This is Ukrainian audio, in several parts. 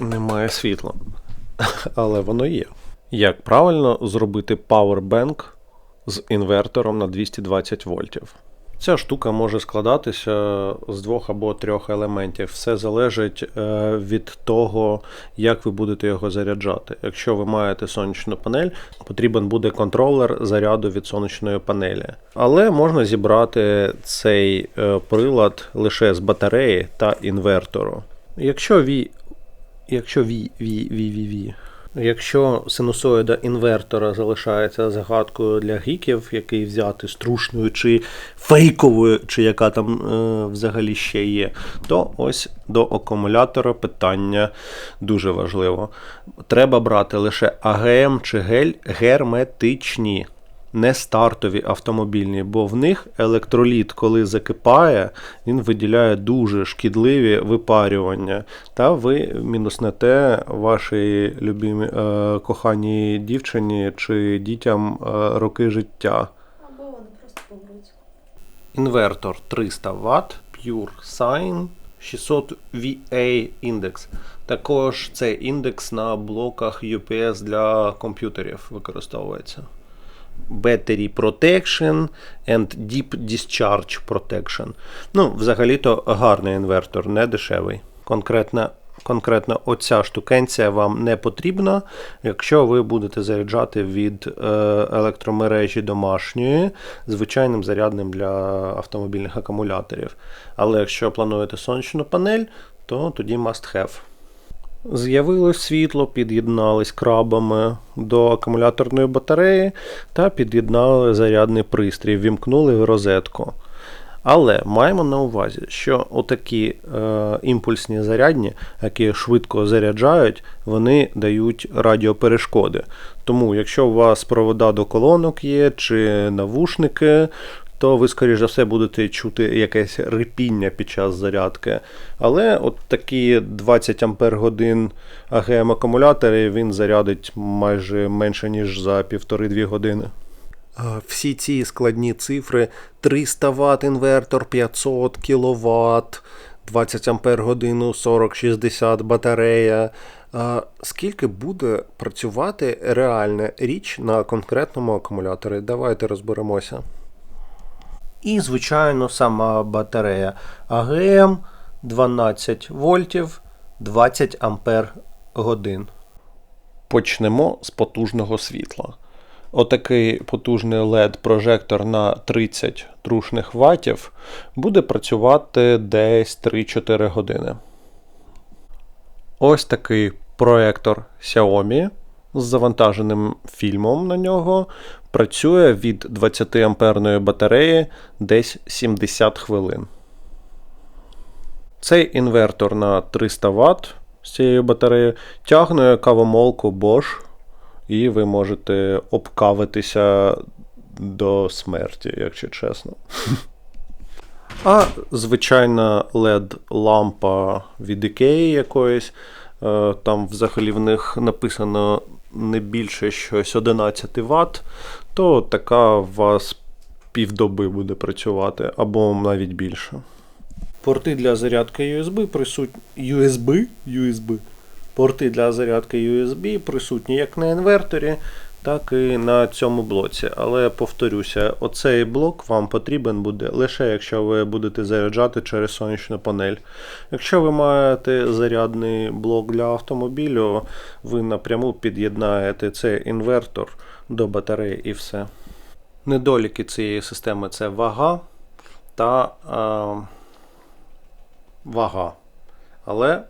немає світла. Але воно є. Як правильно зробити Powerbank з інвертором на 220 вольтів? Ця штука може складатися з двох або трьох елементів. Все залежить е, від того, як ви будете його заряджати. Якщо ви маєте сонячну панель, потрібен буде контролер заряду від сонячної панелі. Але можна зібрати цей е, прилад лише з батареї та інвертору. Якщо якщо ві, ві, ві, ві, ві. Якщо синусоїда інвертора залишається загадкою для гіків, який взяти струшною чи фейковою, чи яка там е, взагалі ще є, то ось до акумулятора питання дуже важливо. Треба брати лише АГМ чи гель герметичні. Не стартові автомобільні, бо в них електроліт, коли закипає, він виділяє дуже шкідливі випарювання. Та ви мінуснете вашій любимій е, коханій дівчині чи дітям е, роки життя. Або вони просто помруть. Інвертор 300 Вт, Pure Sine 600 VA індекс. Також цей індекс на блоках UPS для комп'ютерів використовується. Battery Protection and Deep Discharge Protection. Ну, взагалі-то гарний інвертор, не дешевий. Конкретно, конкретно оця штукенція вам не потрібна, якщо ви будете заряджати від е, електромережі домашньої звичайним зарядним для автомобільних акумуляторів. Але якщо плануєте сонячну панель, то тоді must have. З'явилось світло, під'єднались крабами до акумуляторної батареї та під'єднали зарядний пристрій, вімкнули розетку. Але маємо на увазі, що отакі е, імпульсні зарядні, які швидко заряджають, вони дають радіоперешкоди. Тому, якщо у вас провода до колонок є чи навушники, то ви, скоріш за все, будете чути якесь рипіння під час зарядки. Але от такі 20 Ампер годин АГМ акумулятори він зарядить майже менше, ніж за 1,5-2 години. Всі ці складні цифри 300 Вт інвертор, 500 кВт, 20 Ампер годину, 40-60 батарея. Скільки буде працювати реальна річ на конкретному акумуляторі? Давайте розберемося. І, звичайно, сама батарея АГМ 12 вольтів 20 ампер годин. Почнемо з потужного світла. Отакий потужний LED-прожектор на 30 трушних ватів буде працювати десь 3-4 години. Ось такий проектор Xiaomi з завантаженим фільмом на нього працює від 20 амперної батареї десь 70 хвилин. Цей інвертор на 300 Вт з цією батареєю тягне кавомолку Bosch, і ви можете обкавитися до смерті, якщо чесно. А звичайна LED-лампа від IKEA якоїсь. е, Там взагалі в них написано не більше щось 11 Вт, то така у вас півдоби буде працювати, або навіть більше. Порти для зарядки USB присутні. USB? USB. Порти для зарядки USB присутні як на інверторі, так і на цьому блоці. Але повторюся, оцей блок вам потрібен буде лише якщо ви будете заряджати через сонячну панель. Якщо ви маєте зарядний блок для автомобілю, ви напряму під'єднаєте цей інвертор до батареї і все. Недоліки цієї системи це вага та е, вага. Але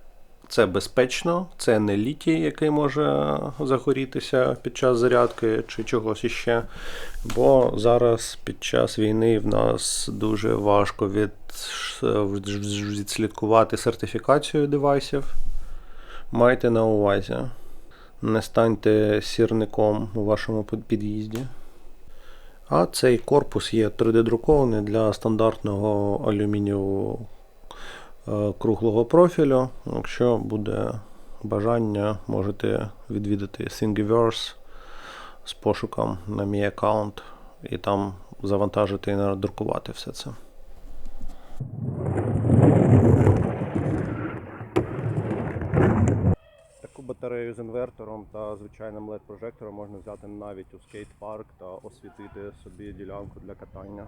це безпечно, це не літій, який може загорітися під час зарядки чи чогось іще. Бо зараз під час війни в нас дуже важко від, відслідкувати сертифікацію девайсів. Майте на увазі. Не станьте сірником у вашому під'їзді. А цей корпус є 3D-друкований для стандартного алюмінієвого круглого профілю. Якщо буде бажання, можете відвідати Thingiverse з пошуком на мій аккаунт і там завантажити і надрукувати все це. батарею з інвертором та звичайним led прожектором можна взяти навіть у скейт-парк та освітити собі ділянку для катання.